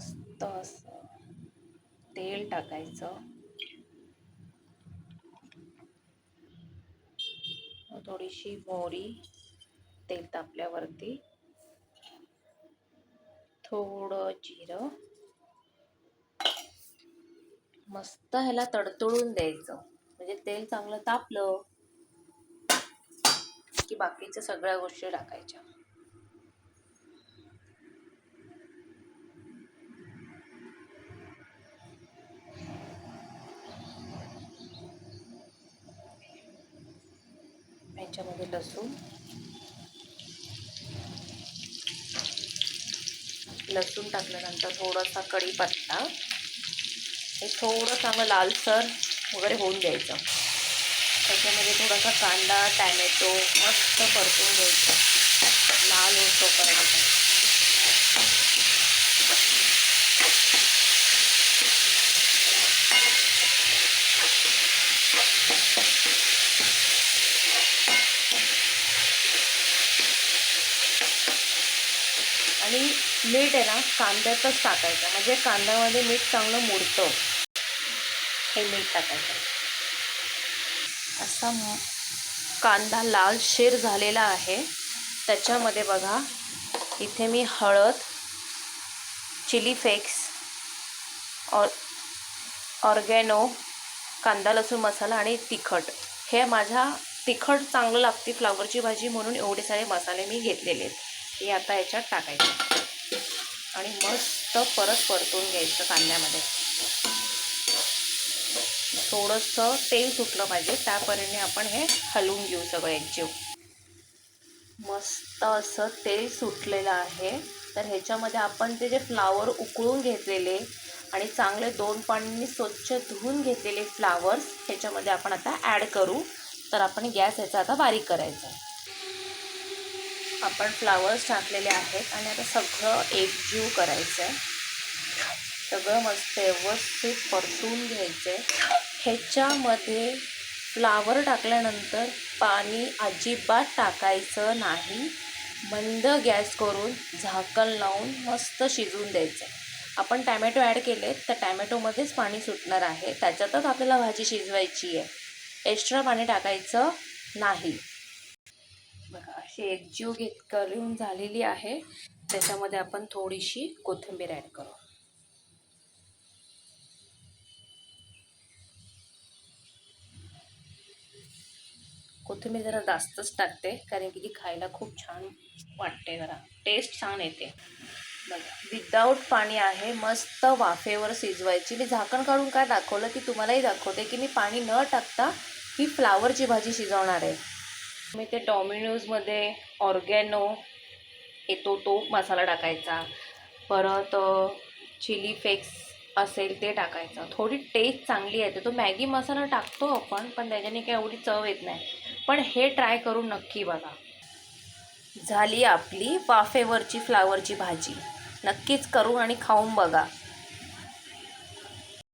मस्त असं तेल टाकायचं. थोडीशी मोहरी तेल तापल्यावरती. थोडं जिरं. मस्त ह्याला तडतडून द्यायचं. म्हणजे तेल चांगलं तापलं की बाकीच्या सगळ्या गोष्टी टाकायच्या. त्याच्यामध्ये लसूण. लसूण टाकल्यानंतर थोडासा कढीपत्ता. हे थोडं चांगलं लालसर वगैरे होऊन द्यायचं. त्याच्यामध्ये थोडासा कांदा टॅमॅटो मस्त परतून घ्यायचा. आणि मीठ आहे ना कांद्यातच टाकायचं. म्हणजे कांद्यामध्ये मीठ चांगलं मुडतं हे मीठ टाकायचं. असा कांदा लाल शेर झालेला आहे. त्याच्यामध्ये बघा इथे मी हळद चिली फ्लेक्स ऑर ऑर्गॅनो कांदा लसूण मसाला आणि तिखट. हे माझ्या तिखट चांगलं लागते फ्लावरची भाजी म्हणून एवढे सारे मसाले मी घेतलेले आहेत. हे आता याच्यात टाकायचं. आणि मस्त परत परतून घ्यायचं कांद्यामध्ये. थोडंसं तेल सुटलं पाहिजे त्यापर्यंत आपण हे हलवून घेऊ सगळं एकजीव. मस्त असं तेल सुटलेलं आहे. तर ह्याच्यामध्ये आपण ते जे फ्लावर उकळून घेतलेले आणि चांगले दोन पाण्याने स्वच्छ धुवून घेतलेले फ्लावर्स ह्याच्यामध्ये आपण आता ॲड करू. तर आपण गॅस ह्याचा आता बारीक करायचा आहे. आपण फ्लावर्स टाकलेले आहेत आणि आता सगळं एकजीव करायचं आहे सगळं मस्त व्यवस्थित परतून घ्यायचं आहे ह्याच्यामध्ये फ्लावर टाकल्यानंतर पाणी अजिबात टाकायचं नाही. मंद गॅस करून झाकण लावून मस्त शिजवून द्यायचं. आहे आपण टॅमॅटो ॲड केले तर टॅमॅटोमध्येच पाणी सुटणार आहे. त्याच्यातच आपल्याला भाजी शिजवायची आहे. एक्स्ट्रा पाणी टाकायचं नाही. बघा अशी एकजीव घेत करून झालेली आहे. त्याच्यामध्ये आपण थोडीशी कोथिंबीर ॲड करू. कोथिंबीर जरा जास्तच टाकते कारण की ती खायला खूप छान वाटते जरा. टेस्ट छान येते. बघा विदाऊट पाणी आहे मस्त वाफेवर शिजवायची. मी झाकण काढून काय दाखवलं की तुम्हालाही दाखवते की मी पाणी न टाकता ही फ्लावरची भाजी शिजवणार आहे. मी ते डॉमिनोजमध्ये ऑर्गॅनो येतो तो मसाला टाकायचा. परत चिली फ्लेक्स असेल ते टाकायचं. थोडी टेस्ट चांगली येते. तो मॅगी मसाला टाकतो आपण पण त्याच्याने काही एवढी चव येत नाही. पण हे ट्राय करून नक्की बघा. झाली आपली वाफेवरची फ्लावरची भाजी. नक्कीच करू आणि खाऊन बघा.